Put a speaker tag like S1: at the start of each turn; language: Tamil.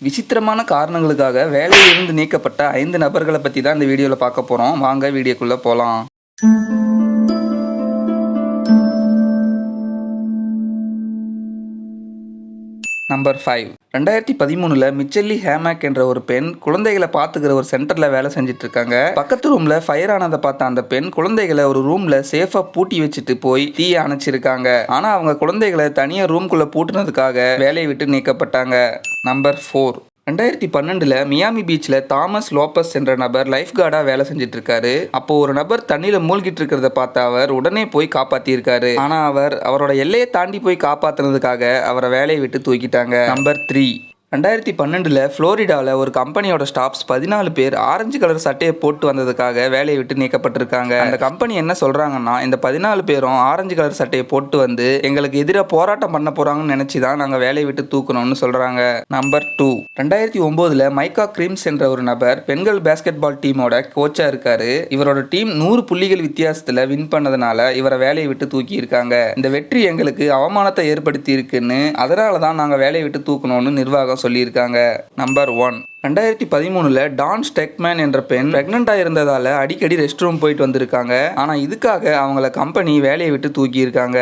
S1: விசித்திரமான காரணங்களுக்காக வேலையிலிருந்து நீக்கப்பட்ட ஐந்து நபர்களை பற்றி தான் இந்த வீடியோவில் பார்க்க போகிறோம் வாங்க வீடியோக்குள்ளே போகலாம் நம்பர் ஃபைவ் ரெண்டாயிரத்தி பதிமூணுல மிச்சல்லி ஹேமேக் என்ற ஒரு பெண் குழந்தைகளை பாத்துக்கிற ஒரு சென்டர்ல வேலை செஞ்சுட்டு இருக்காங்க பக்கத்து ரூம்ல ஃபயர் ஆனதை பார்த்த அந்த பெண் குழந்தைகளை ஒரு ரூம்ல சேஃபா பூட்டி வச்சுட்டு போய் தீய அணைச்சிருக்காங்க. ஆனா அவங்க குழந்தைகளை தனியா ரூம்குள்ள பூட்டினதுக்காக வேலையை விட்டு நீக்கப்பட்டாங்க. நம்பர் ஃபோர் ரெண்டாயிரத்தி பன்னெண்டுல மியாமி பீச்சில் தாமஸ் லோப்பஸ் என்ற நபர் லைஃப் கார்டாக வேலை செஞ்சுட்டு இருக்காரு அப்போ ஒரு நபர் தண்ணியில் மூழ்கிட்டு இருக்கிறத பார்த்த அவர் உடனே போய் காப்பாத்தியிருக்காரு. ஆனால் அவர் அவரோட எல்லையை தாண்டி போய் காப்பாத்துனதுக்காக அவரை வேலையை விட்டு தூக்கிட்டாங்க. Number three. ரெண்டாயிரத்தி பன்னெண்டில் ஃப்ளோரிடாவில் ஒரு கம்பெனியோட ஸ்டாஃப்ஸ் பதினாலு பேர் ஆரஞ்சு கலர் சட்டையை போட்டு வந்ததுக்காக வேலையை விட்டு நீக்கப்பட்டிருக்காங்க. அந்த கம்பெனி என்ன சொல்கிறாங்கன்னா இந்த பதினாலு பேரும் ஆரஞ்சு கலர் சட்டையை போட்டு வந்து எங்களுக்கு எதிராக போராட்டம் பண்ண போகிறாங்கன்னு நினச்சி தான் நாங்கள் வேலையை விட்டு தூக்கணும்னு சொல்கிறாங்க நம்பர் டூ. ரெண்டாயிரத்தி ஒம்போதில் மைக்கா கிரீம்ஸ் என்ற ஒரு நபர் பெண்கள் பேஸ்கெட் பால் டீமோட கோச்சாக இருக்கார். இவரோட டீம் நூறு புள்ளிகள் வித்தியாசத்தில் வின் பண்ணதுனால இவரை வேலையை விட்டு தூக்கி இருக்காங்க இந்த வெற்றி எங்களுக்கு அவமானத்தை ஏற்படுத்தி இருக்குன்னு அதனால தான் நாங்கள் வேலையை விட்டு தூக்கணும்னு நிர்வாகம் சொல்லியிருக்காங்க. நம்பர் ஒன் ரெண்டாயிரத்தி பதிமூணுல டான் ஸ்டெக்மேன் என்ற பெண் பிரெக்னண்டா இருந்ததால அடிக்கடி ரெஸ்ட் ரூம் போயிட்டு வந்திருக்காங்க. ஆனா இதுக்காக அவங்கள கம்பெனி வேலையை விட்டு தூக்கி இருக்காங்க